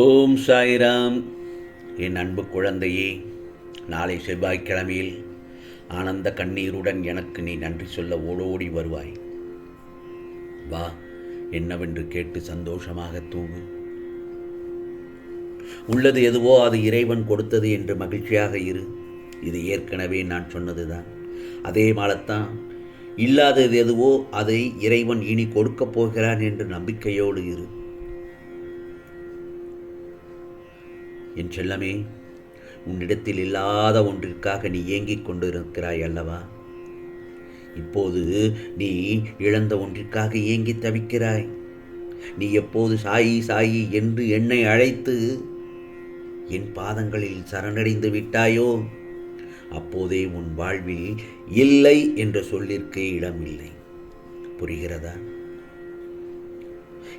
ஓம் சாய்ராம். என் அன்பு குழந்தையே நாளை செவ்வாய்க்கிழமையில் ஆனந்த கண்ணீருடன் எனக்கு நீ நன்றி சொல்ல ஓடோடி வருவாய். வா என்னவென்று கேட்டு சந்தோஷமாக தூங்கு. உள்ளது எதுவோ அது இறைவன் கொடுத்தது என்று மகிழ்ச்சியாக இரு. இது ஏற்கனவே நான் சொன்னதுதான். அதே மாலத்தான் இல்லாதது எதுவோ அதை இறைவன் இனி கொடுக்கப் போகிறான் என்று நம்பிக்கையோடு இரு. என் செல்லமே உன்னிடத்தில் இல்லாத ஒன்றிற்காக நீ ஏங்கிக் கொண்டிருக்கிறாய் அல்லவா? இப்போது நீ இழந்த ஒன்றிற்காக ஏங்கி தவிக்கிறாய். நீ எப்போது சாயி சாயி என்று என்னை அழைத்து என் பாதங்களில் சரணடைந்து விட்டாயோ? அப்போதே உன் வாழ்வில் இல்லை என்ற சொல்லிற்கே இடமில்லை. புரிகிறதா?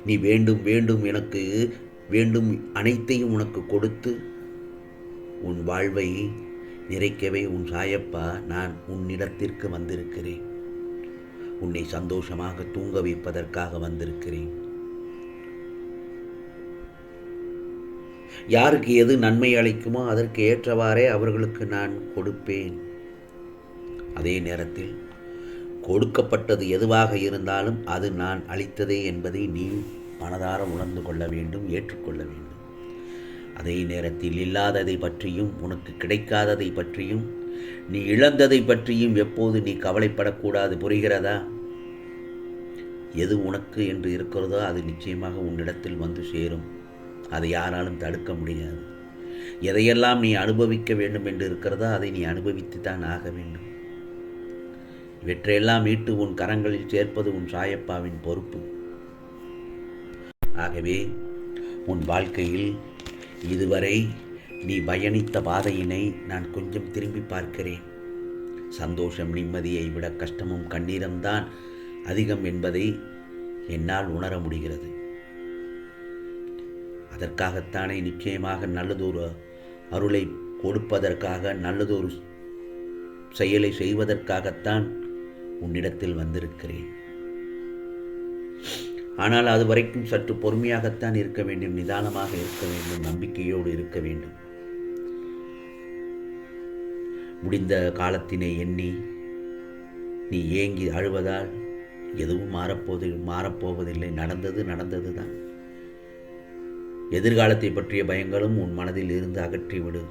நீ வேண்டும் வேண்டும் எனக்கு வேண்டும் அனைத்தையும் உனக்கு கொடுத்து உன் வாழ்வை நிறைக்கவே உன் சாயப்பா நான் உன்னிடத்திற்கு வந்திருக்கிறேன். உன்னை சந்தோஷமாக தூங்க வைப்பதற்காக வந்திருக்கிறேன். யாருக்கு எது நன்மை அளிக்குமோ அதற்கு ஏற்றவாறே அவர்களுக்கு நான் கொடுப்பேன். அதே நேரத்தில் கொடுக்கப்பட்டது எதுவாக இருந்தாலும் அது நான் அளித்ததே என்பதை நீ மனதார உணர்ந்து கொள்ள வேண்டும் ஏற்றுக்கொள்ள வேண்டும். அதே நேரத்தில் இல்லாததை பற்றியும் உனக்கு கிடைக்காததை பற்றியும் நீ இழந்ததை பற்றியும் எப்போது நீ கவலைப்படக்கூடாது புரிகிறதா? எது உனக்கு என்று இருக்கிறதோ அது நிச்சயமாக உன்னிடத்தில் வந்து சேரும். அதை யாராலும் தடுக்க முடியாது. எதையெல்லாம் நீ அனுபவிக்க வேண்டும் என்று இருக்கிறதோ அதை நீ அனுபவித்து தான் ஆக வேண்டும். இவற்றையெல்லாம் மீட்டு உன் கரங்களில் சேர்ப்பது உன் சாயப்பாவின் பொறுப்பு. ஆகவே உன் வாழ்க்கையில் இதுவரை நீ பயணித்த பாதையினை நான் கொஞ்சம் திரும்பி பார்க்கிறேன். சந்தோஷம் நிம்மதியை விட கஷ்டமும் கண்ணீரம்தான் அதிகம் என்பதை என்னால் உணர முடிகிறது. அதற்காகத்தானே நிச்சயமாக நல்லதொரு அருளை கொடுப்பதற்காக நல்லதொரு செயலை செய்வதற்காகத்தான் உன்னிடத்தில் வந்திருக்கிறேன். ஆனால் அது வரைக்கும் சற்று பொறுமையாகத்தான் இருக்க வேண்டும் நிதானமாக இருக்க வேண்டும் நம்பிக்கையோடு இருக்க வேண்டும். முடிந்த காலத்தினை எண்ணி நீ ஏங்கி அழுவதால் எதுவும் மாறப்போது மாறப்போவதில்லை. நடந்தது நடந்தது தான். எதிர்காலத்தை பற்றிய பயங்களும் உன் மனதில் இருந்து அகற்றிவிடு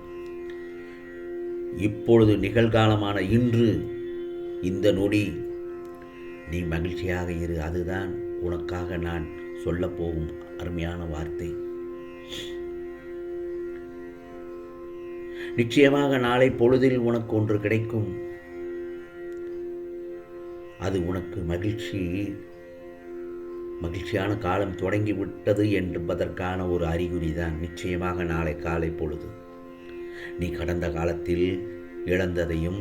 இப்பொழுது நிகழ்காலமான இன்று இந்த நொடி நீ மகிழ்ச்சியாக இரு. அதுதான் உனக்காக நான் சொல்லப்போகும் அருமையான வார்த்தை. நிச்சயமாக நாளை பொழுதில் உனக்கு ஒன்று கிடைக்கும். அது உனக்கு மகிழ்ச்சி மகிழ்ச்சியான காலம் தொடங்கிவிட்டது என்பதற்கான ஒரு அறிகுறி தான் நிச்சயமாக நாளை காலை பொழுது. நீ கடந்த காலத்தில் இழந்ததையும்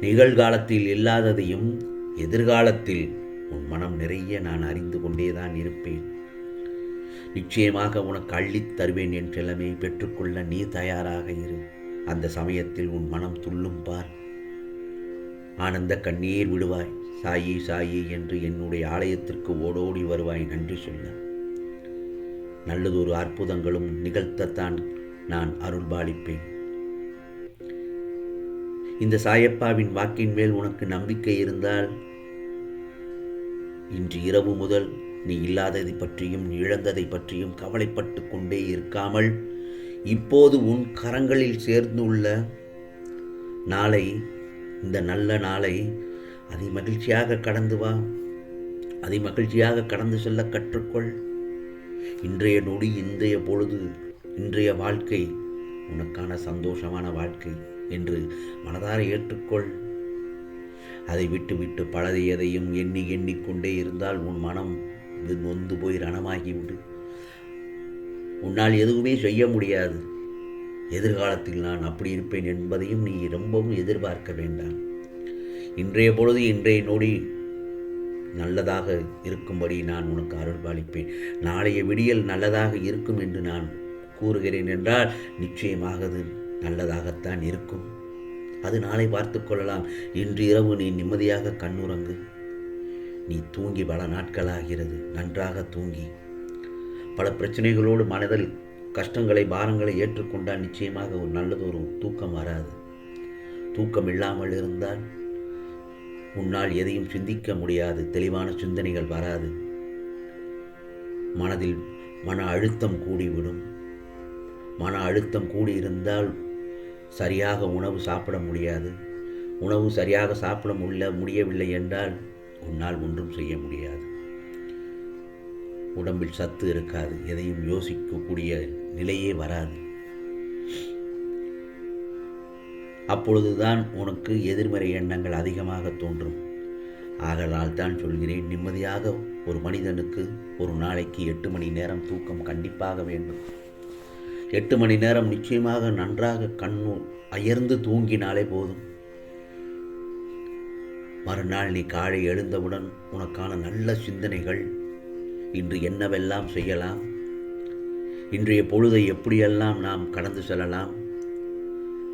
நிகழ்காலத்தில் இல்லாததையும் எதிர்காலத்தில் உன் மனம் நிறைய நான் அறிந்து கொண்டேதான் இருப்பேன். நிச்சயமாக உனக்கு அள்ளித் தருவேன் என் செல்லமே பெற்றுக்கொள்ள நீ தயாராக இரு. அந்த சமயத்தில் உன் மனம் துள்ளும் பார். ஆனந்த கண்ணீர் விடுவாய். சாயி சாயி என்று என்னுடைய ஆலயத்திற்கு ஓடோடி வருவாய் நன்றி சொல்ல. நல்லதொரு அற்புதங்களும் நிகழ்த்தத்தான் நான் அருள்பாலிப்பேன் இந்த சாயப்பாவின் வாக்கின் மேல் உனக்கு நம்பிக்கை இருந்தால் இன்று இரவு முதல் நீ இல்லாததை பற்றியும் இழந்ததை பற்றியும் கவலைப்பட்டு கொண்டே இருக்காமல் இப்போது உன் கரங்களில் சேர்ந்துள்ள நாளை இந்த நல்ல நாளை அதை மகிழ்ச்சியாக கடந்து வா. அதை மகிழ்ச்சியாக கடந்து செல்ல கற்றுக்கொள். இன்றைய நொடி இன்றைய பொழுது இன்றைய வாழ்க்கை உனக்கான சந்தோஷமான வாழ்க்கை என்று மனதார ஏற்றுக்கொள். அதை விட்டுவிட்டு விட்டு பழதையதையும் எண்ணி எண்ணிக்கொண்டே இருந்தால் உன் மனம் நொந்து போய் ரணமாகிவிடு. உன்னால் எதுவுமே செய்ய முடியாது. எதிர்காலத்தில் நான் அப்படி இருப்பேன் என்பதையும் நீ ரொம்பவும் எதிர்பார்க்க வேண்டாம். இன்றைய பொழுது இன்றைய நொடி நல்லதாக இருக்கும்படி நான் உனக்கு அருள்பாலிப்பேன். நாளைய விடியல் நல்லதாக இருக்கும் என்று நான் கூறுகிறேன் என்றால் நிச்சயமாக அது நல்லதாகத்தான் இருக்கும். அது நாளை பார்த்து கொள்ளலாம். இன்று இரவு நீ நிம்மதியாக கண்ணுறங்கு. நீ தூங்கி பல நாட்களாகிறது. நன்றாக தூங்கி. பல பிரச்சனைகளோடு மனதில் கஷ்டங்களை பாரங்களை ஏற்றுக்கொண்டால் நிச்சயமாக ஒரு நல்லது ஒரு தூக்கம் வராது. தூக்கம் இல்லாமல் இருந்தால் உன்னால் எதையும் சிந்திக்க முடியாது. தெளிவான சிந்தனைகள் வராது. மனதில் மன அழுத்தம் கூடிவிடும். மன அழுத்தம் கூடியிருந்தால் சரியாக உணவு சாப்பிட முடியாது. உணவு சரியாக சாப்பிட முடியல முடியவில்லை என்றால் உன்னால் ஒன்றும் செய்ய முடியாது. உடம்பில் சத்து இருக்காது. எதையும் யோசிக்கக்கூடிய நிலையே வராது. அப்பொழுதுதான் உனக்கு எதிர்மறை எண்ணங்கள் அதிகமாக தோன்றும். ஆகலால் தான் சொல்கிறேன் நிம்மதியாக ஒரு மனிதனுக்கு ஒரு நாளைக்கு எட்டு மணி நேரம் தூக்கம் கண்டிப்பாக வேண்டும். எட்டு மணி நேரம் நிச்சயமாக நன்றாக கண்ணு அயர்ந்து தூங்கினாலே போதும். மறுநாள் நீ காலை எழுந்தவுடன் உனக்கான நல்ல சிந்தனைகள் இன்று என்னவெல்லாம் செய்யலாம்? இன்றைய பொழுதை எப்படியெல்லாம் நாம் கடந்து செல்லலாம்?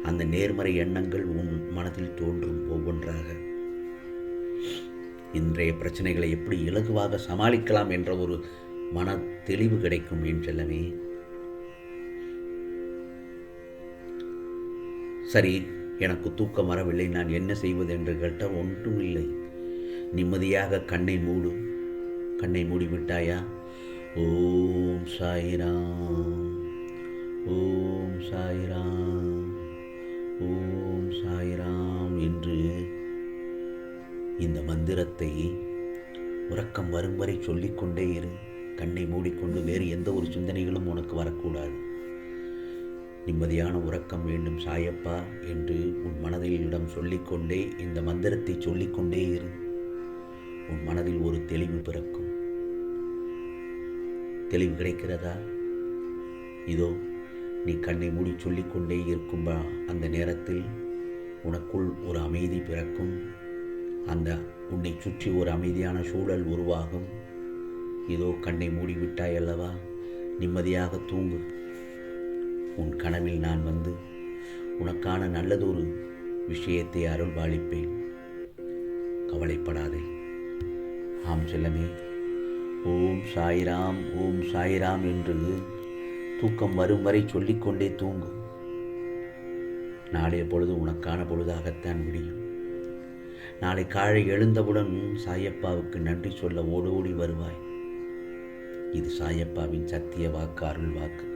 அந்த நேர்மறை எண்ணங்கள் உன் மனதில் தோன்றும் ஒவ்வொன்றாக. இன்றைய பிரச்சனைகளை எப்படி இலகுவாக சமாளிக்கலாம் என்ற ஒரு மன தெளிவு கிடைக்கும் என் செல்லமே. சரி எனக்கு தூக்கம் வரவில்லை. நான் என்ன செய்வது என்று கேட்டால் ஒன்றும் இல்லை. நிம்மதியாக கண்ணை மூடு. கண்ணை மூடி விட்டாயா ஓம் சாயிராம். ஓம் சாயிராம். ஓம் சாயிராம் என்று இந்த மந்திரத்தை உறக்கம் வரும் வரை சொல்லிக்கொண்டே இரு. கண்ணை மூடிக்கொண்டு வேறு எந்த ஒரு சிந்தனைகளும் உனக்கு வரக்கூடாது. நிம்மதியான உறக்கம் வேண்டும் சாயப்பா என்று உன் மனதில் இடம் சொல்லிக்கொண்டே இந்த மந்திரத்தை சொல்லிக்கொண்டே இரு. உன் மனதில் ஒரு தெளிவு பிறக்கும். தெளிவு கிடைக்கிறதா? இதோ நீ கண்ணை மூடி சொல்லிக்கொண்டே இருக்கும் அந்த நேரத்தில் உனக்குள் ஒரு அமைதி பிறக்கும். அந்த உன்னை சுற்றி ஒரு அமைதியான சூழல் உருவாகும். இதோ கண்ணை மூடிவிட்டாய் அல்லவா? நிம்மதியாக தூங்கு. உன் கனவில் நான் வந்து உனக்கான நல்லதொரு விஷயத்தை அருள் பாலிப்பேன் கவலைப்படாதே. ஆம் செல்லமே. ஓம் சாய்ராம் ஓம் சாய்ராம் என்று தூக்கம் வரும் வரை சொல்லிக்கொண்டே தூங்கு. நாளைய பொழுது உனக்கான பொழுதாகத்தான் முடியும். நாளை காலை எழுந்தவுடன் சாயப்பாவுக்கு நன்றி சொல்ல ஓடோடி வருவாய். இது சாயப்பாவின் சத்திய வாக்கு அருள் வாக்கு.